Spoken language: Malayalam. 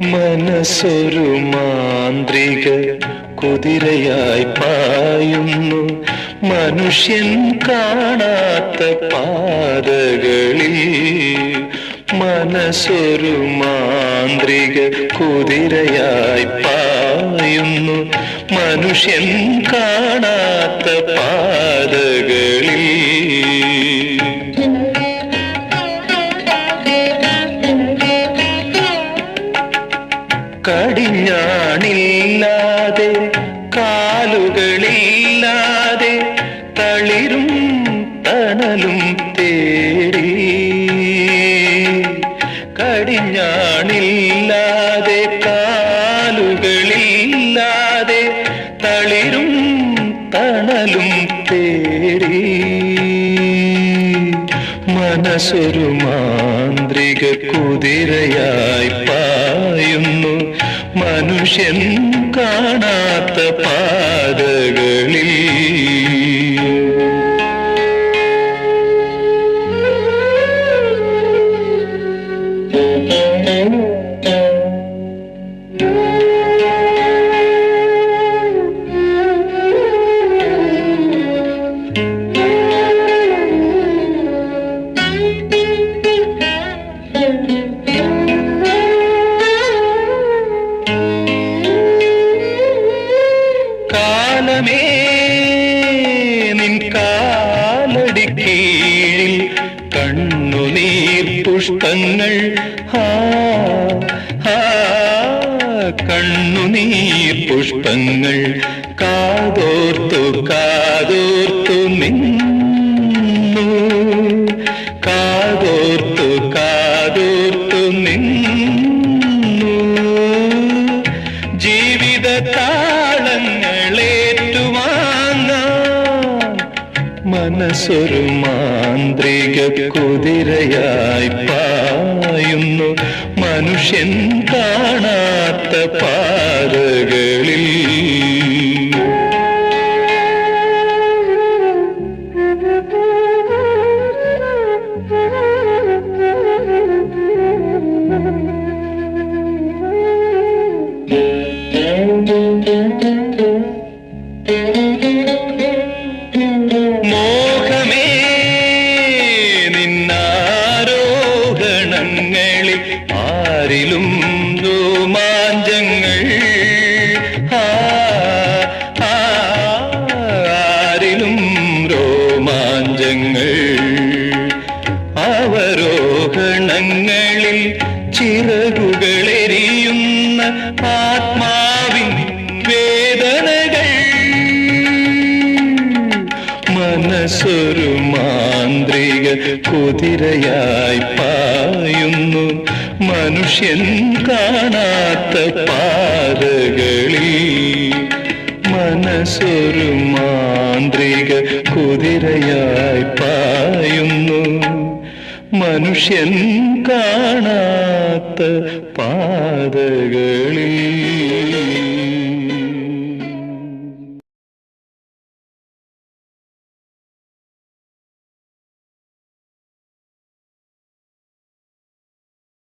മനസ്സൊരു മാന്ത്രിക കുതിരയായി പായുന്നു. മനുഷ്യൻ കാണാത്ത പാതകളിൽ മനസ്സൊരു മാന്ത്രിക കുതിരയായി പായുന്നു. മനുഷ്യൻ കാണാത്ത പാതകളിൽ കടിഞ്ഞാണില്ലാതെ കാലുകളില്ലാതെ തളിരും തണലും തേടി. കടിഞ്ഞാണില്ലാതെ കാലുകളില്ലാതെ തളിരും തണലും തേടി. മനസ്സൊരു മാന്ത്രിക കുതിരയായി പായുന്നു. മനുഷ്യൻ കാണാത്ത പാതകളിൽ. കാലമേ നിൻ കാലടി കീഴിൽ കണ്ണുനീർ പുഷ്പങ്ങൾ. ഹാ ഹാ കണ്ണുനീർ പുഷ്പങ്ങൾ. കാതോർത്തു മനസ്സൊരു മാന്ത്രിക കുതിരയായി പായുന്നു. മനുഷ്യൻ കാണാത്ത പാതകളിൽ നിന്നാരോഹണങ്ങളിൽ ആരിലും രോമാഞ്ചങ്ങൾ. ആരിലും രോമാഞ്ചങ്ങൾ. അവരോഹണങ്ങളിൽ ചിറകുകളെരിയുന്ന മനസ്സൊരു മാന്ത്രിക കുതിരയായി പായുന്നു. മനുഷ്യൻ കാണാത്ത പാതകളിൽ മനസ്സൊരു മാന്ത്രിക കുതിരയായി പായുന്നു. മനുഷ്യൻ കാണാത്ത പാതകളിൽ